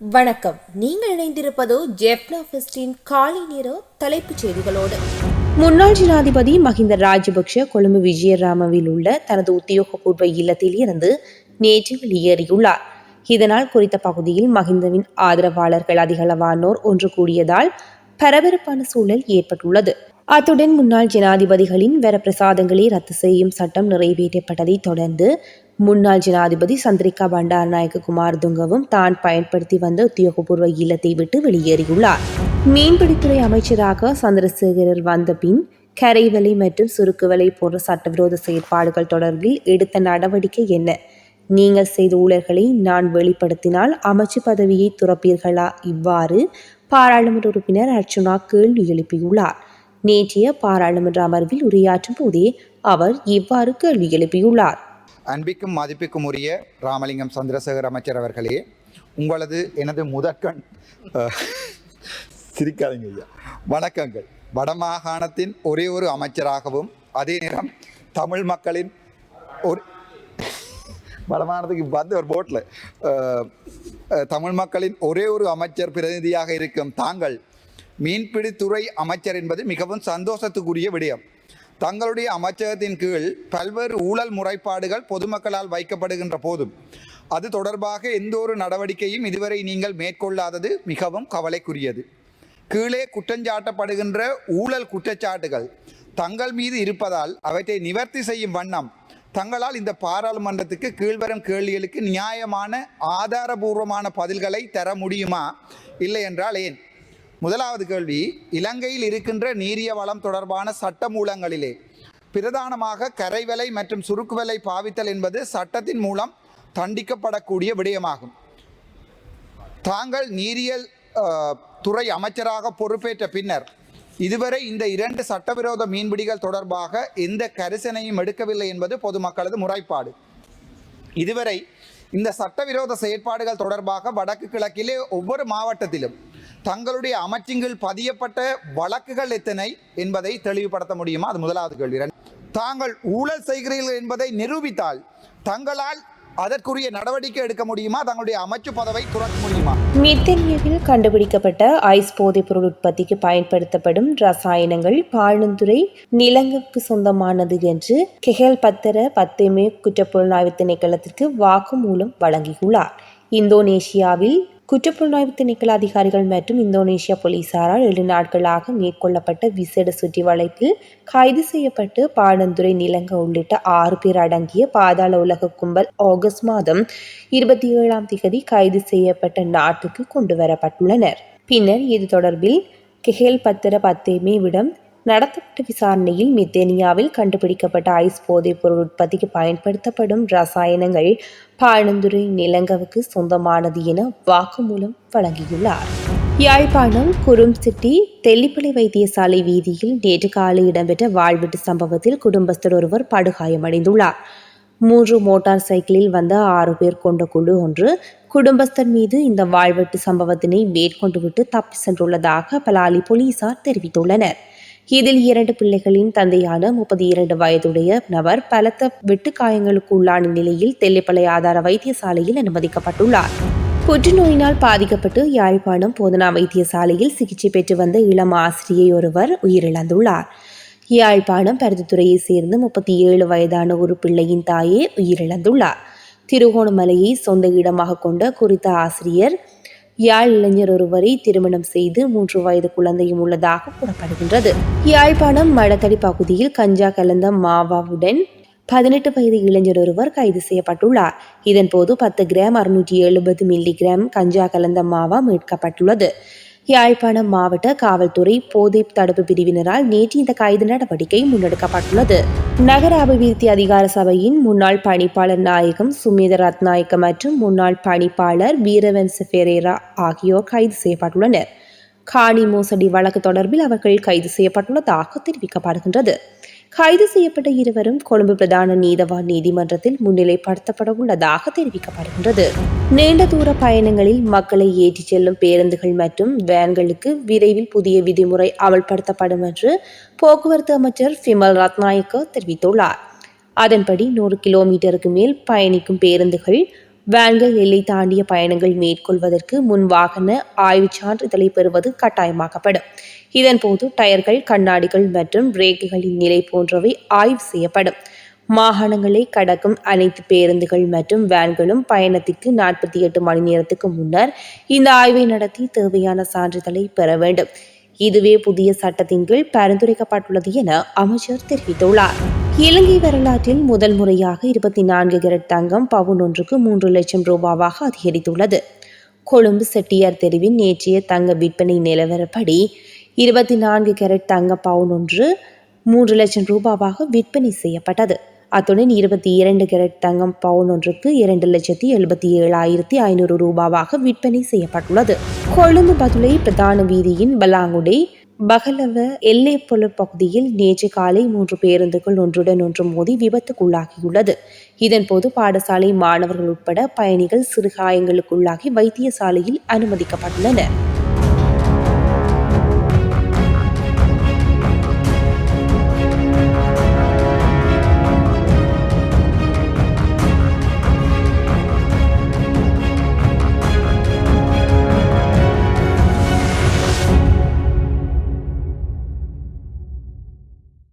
வணக்கம். நீங்கள் இணைந்திருப்பதோ ஜெப்னா ஃபெஸ்டின் காலை நேர தலைப்புச் செய்திகளோடு. முன்னாள் ஜனாதிபதி மஹிந்த ராஜபக்ஷ கொழும்பு விஜயராமவில் உள்ள தனது உத்தியோகபூர்வ இல்லத்தில் இருந்து நேற்று வெளியேறியுள்ளார் இதனால் குறித்த பகுதியில் மஹிந்தவின் ஆதரவாளர்கள் அதிகளவானோர் ஒன்று கூடியதால் பரபரப்பான சூழல் ஏற்பட்டுள்ளது. அத்துடன் முன்னாள் ஜனாதிபதிகளின் வரப்பிரசாதங்களை ரத்து செய்யும் சட்டம் நிறைவேற்றப்பட்டதை தொடர்ந்து முன்னாள் ஜனாதிபதி சந்திரிகா பண்டாரநாயக்க குமார் துங்கவும் தான் பயன்படுத்தி வந்த உத்தியோகபூர்வ இல்லத்தை விட்டு வெளியேறியுள்ளார். மீன்பிடித்துறை அமைச்சராக சந்திரசேகரர் வந்த பின் கரைவலை மற்றும் சுருக்குவலை போன்ற சட்டவிரோத செயற்பாடுகள் தொடர்பில் எடுத்த நடவடிக்கை என்ன? நீங்கள் செய்த ஊழல்களை நான் வெளிப்படுத்தினால் அமைச்சு பதவியை துறப்பீர்களா? இவ்வாறு பாராளுமன்ற உறுப்பினர் அர்ச்சுனா கேள்வி எழுப்பியுள்ளார். நேற்றைய பாராளுமன்ற அமர்வில் உரையாற்றும் போதே அவர் இவ்வாறு கேள்வி எழுப்பியுள்ளார். அன்பிக்கும் மதிப்பிற்கும் உரிய ராமலிங்கம் சந்திரசேகர் அமைச்சர் அவர்களே உங்களது எனது முதற்கண் சிரிக்காதீங்க ஐயா. வணக்கங்கள். வடமாகாணத்தின் ஒரே ஒரு அமைச்சராகவும் அதே நேரம் தமிழ் மக்களின் ஒரு வடமாகாணத்துக்கு வந்து ஒரு போட்டில் தமிழ் மக்களின் ஒரே ஒரு அமைச்சர் பிரதிநிதியாக இருக்கும் தாங்கள் மீன்பிடித்துறை அமைச்சர் என்பது மிகவும் சந்தோஷத்துக்குரிய விடயம். தங்களுடைய அமைச்சகத்தின் கீழ் பல்வேறு ஊழல் முறைப்பாடுகள் பொதுமக்களால் வைக்கப்படுகின்ற போதும் அது தொடர்பாக எந்த ஒரு நடவடிக்கையும் இதுவரை நீங்கள் மேற்கொள்ளாதது மிகவும் கவலைக்குரியது. கீழே குற்றஞ்சாட்டப்படுகின்ற ஊழல் குற்றச்சாட்டுகள் தங்கள் மீது இருப்பதால் அவற்றை நிவர்த்தி செய்யும் வண்ணம் தங்களால் இந்த பாராளுமன்றத்துக்கு கீழ்வரும் கேள்விகளுக்கு நியாயமான ஆதாரபூர்வமான பதில்களை தர முடியுமா? இல்லை என்றால் ஏன்? முதலாவது கேள்வி இலங்கையில் இருக்கின்ற நீரிய வளம் தொடர்பான சட்ட மூலங்களிலே பிரதானமாக கரைவலை மற்றும் சுருக்குவலை பாவித்தல் என்பது சட்டத்தின் மூலம் தண்டிக்கப்படக்கூடிய விடயமாகும். தாங்கள் நீரியல் துறை அமைச்சராக பொறுப்பேற்ற பின்னர் இதுவரை இந்த இரண்டு சட்டவிரோத மீன்பிடிகள் தொடர்பாக எந்த கரிசனையும் எடுக்கவில்லை என்பது பொதுமக்களது முறைப்பாடு. இதுவரை இந்த சட்டவிரோத செயற்பாடுகள் தொடர்பாக வடக்கு கிழக்கிலே ஒவ்வொரு மாவட்டத்திலும் தங்களுடைய அமைச்சின்கள் பதியப்பட்ட வழக்குகள் எத்தனை என்பதை தெளிவுபடுத்த முடியுமா? அது முதலாவது கேள்வி. தாங்கள் ஊழல் செய்கிறீர்கள் என்பதை நிரூபித்தால் தங்களால் அதற்குரிய நடவடிக்கை எடுக்க முடியுமா? தங்களுடைய அமைச்சு பதவை துறக்க முடியுமா? மித்தனியாவில் கண்டுபிடிக்கப்பட்ட ஐஸ் போதைப் பொருள் உற்பத்திக்கு பயன்படுத்தப்படும் ரசாயனங்கள் பாழுந்துறை நிலங்குக்கு சொந்தமானது என்று கெஹல் பத்தர பத்தேமே குற்றப்புலனாய்வு திணைக்களத்திற்கு வாக்குமூலம் வழங்கியுள்ளார். இந்தோனேஷியாவில் குற்றப்புலனாய்வு திணைக்கள அதிகாரிகள் மற்றும் இந்தோனேஷியா போலீசாரால் ஏழு நாட்களாக மேற்கொள்ளப்பட்ட விசேட சுற்றி வளைப்பில் கைது செய்யப்பட்டு பாடந்துறை நிலங்க உள்ளிட்ட ஆறு பேர் அடங்கிய பாதாள உலக கும்பல் ஆகஸ்ட் மாதம் இருபத்தி ஏழாம் திகதி கைது செய்யப்பட்ட நாட்டுக்கு கொண்டு வரப்பட்டுள்ளனர் பின்னர் இது தொடர்பில் கெஹேல் பத்திர பத்தேமேவிடம் நடத்தப்பட்ட விசாரணையில் மித்தேனியாவில் கண்டுபிடிக்கப்பட்ட ஐஸ் போதைப் பொருள் உற்பத்திக்கு பயன்படுத்தப்படும் ரசாயனங்கள் பாழந்துறை நிலங்கவுக்கு சொந்தமானது என வாக்குமூலம் வழங்கியுள்ளார். யாழ்ப்பாணம் குரும்சிட்டி தெல்லிப்பளை வைத்தியசாலை வீதியில் நேற்று காலை இடம்பெற்ற வாழ்வெட்டு சம்பவத்தில் குடும்பஸ்தர் ஒருவர் படுகாயமடைந்துள்ளார். மூன்று மோட்டார் சைக்கிளில் வந்த ஆறு பேர் கொண்ட குழு ஒன்று குடும்பஸ்தர் மீது இந்த வாழ்வெட்டு சம்பவத்தினை மேற்கொண்டுவிட்டு தப்பி சென்றுள்ளதாக பலாலி போலீசார் தெரிவித்துள்ளனர். இதில் இரண்டு பிள்ளைகளின் தந்தையான முப்பத்தி இரண்டு வயதுடைய நபர் பலத்த வெட்டுக்காயங்களுக்கு உள்ளான நிலையில் தெல்லிப்பளை ஆதார வைத்தியசாலையில் அனுமதிக்கப்பட்டுள்ளார். புற்றுநோயினால் பாதிக்கப்பட்டு யாழ்ப்பாணம் போதனா வைத்தியசாலையில் சிகிச்சை பெற்று வந்த இளம் ஆசிரியை ஒருவர் உயிரிழந்துள்ளார். யாழ்ப்பாணம் பருத்தித்துறையைச் சேர்ந்த முப்பத்தி ஏழு வயதான ஒரு பிள்ளையின் தாயே உயிரிழந்துள்ளார். திருகோணமலையை சொந்த இடமாக கொண்ட குறித்த ஆசிரியர் யாழ் இளைஞர் ஒருவரை திருமணம் செய்து மூன்று வயது குழந்தையும் உள்ளதாக கூறப்படுகின்றது. யாழ்ப்பாணம் மடத்தடி பகுதியில் கஞ்சா கலந்த மாவாவுடன் பதினெட்டு வயது இளைஞர் ஒருவர் கைது செய்யப்பட்டுள்ளார். இதன்போது பத்து கிராம் அறுநூற்றி எழுபது மில்லி கிராம் கஞ்சா கலந்த மாவா மீட்கப்பட்டுள்ளது. யாழ்ப்பாணம் மாவட்ட காவல்துறை போதை தடுப்பு பிரிவினரால் நேற்று இந்த கைது நடவடிக்கை முன்னெடுக்கப்பட்டுள்ளது. நகர அபிவிருத்தி அதிகார சபையின் முன்னாள் பணிப்பாளர் நாயகம் சுமேத ரத்நாயக்க மற்றும் முன்னாள் பணிப்பாளர் வீரவன்ச ஃபெரேரா ஆகியோர் கைது செய்யப்பட்டுள்ளனர். காணி மோசடி வழக்கு தொடர்பில் அவர்கள் கைது செய்யப்பட்டுள்ளதாக தெரிவிக்கப்படுகின்றது. கைது செய்யப்பட்ட இருவரும் கொழும்பு பிரதான நீதவான் நீதிமன்றத்தில் முன்னிலைப்படுத்தப்பட உள்ளதாக தெரிவிக்கப்படுகின்றது. நீண்ட தூர பயணங்களில் மக்களை ஏற்றிச் செல்லும் பேருந்துகள் மற்றும் வேன்களுக்கு விரைவில் புதிய விதிமுறை அமல்படுத்தப்படும் என்று போக்குவரத்து அமைச்சர் ஃபிமல் ரத்நாயக்க தெரிவித்துள்ளார். அதன்படி நூறு கிலோமீட்டருக்கு மேல் பயணிக்கும் பேருந்துகள் வேன்கள் எல்லை தாண்டிய பயணங்கள் மேற்கொள்வதற்கு முன் வாகன ஆய்வுச் சான்றிதழை பெறுவது கட்டாயமாக்கப்படும். இதன்போது டயர்கள் கண்ணாடிகள் மற்றும் பிரேக்குகளின் நிலை போன்றவை ஆய்வு செய்யப்படும். மாகாணங்களை கடக்கும் அனைத்து பேருந்துகள் மற்றும் வேன்களும் பயணத்திற்கு நாற்பத்தி எட்டு மணி நேரத்துக்கு முன்னர் இந்த ஆய்வை நடத்தி தேவையான சான்றிதழை பெற வேண்டும். இதுவே புதிய சட்டத்தின் கீழ் பரிந்துரைக்கப்பட்டுள்ளது என அமைச்சர் தெரிவித்துள்ளார். இலங்கை வரலாற்றில் முதல் முறையாக இருபத்தி நான்கு கேரட் தங்கம் பவுன் ஒன்றுக்கு மூன்று லட்சம் ரூபாவாக அதிகரித்துள்ளது. கொழும்பு செட்டியார் தெருவின் நேற்றைய தங்க விற்பனை நிலவரப்படி இருபத்தி நான்கு கேரட் தங்க பவுன் ஒன்று மூன்று லட்சம் ரூபாவாக விற்பனை செய்யப்பட்டது. அத்துடன் இருபத்தி இரண்டு கேரட் தங்கம் பவுன் ஒன்றுக்கு இரண்டு லட்சத்தி எழுபத்தி ஏழாயிரத்தி ஐநூறு ரூபாவாக விற்பனை செய்யப்பட்டுள்ளது. கொழும்பு பதுளை பிரதான வீதியின் பலாங்குடை பகலவ எல்லைப்புல பகுதியில் நேற்று காலை மூன்று பேருந்துகள் ஒன்றுடன் ஒன்று மோதி விபத்துக்குள்ளாகியுள்ளது. இதன்போது பாடசாலை மாணவர்கள் உட்பட பயணிகள் சிறு காயங்களுக்குள்ளாகி வைத்தியசாலையில் அனுமதிக்கப்பட்டுள்ளனர்.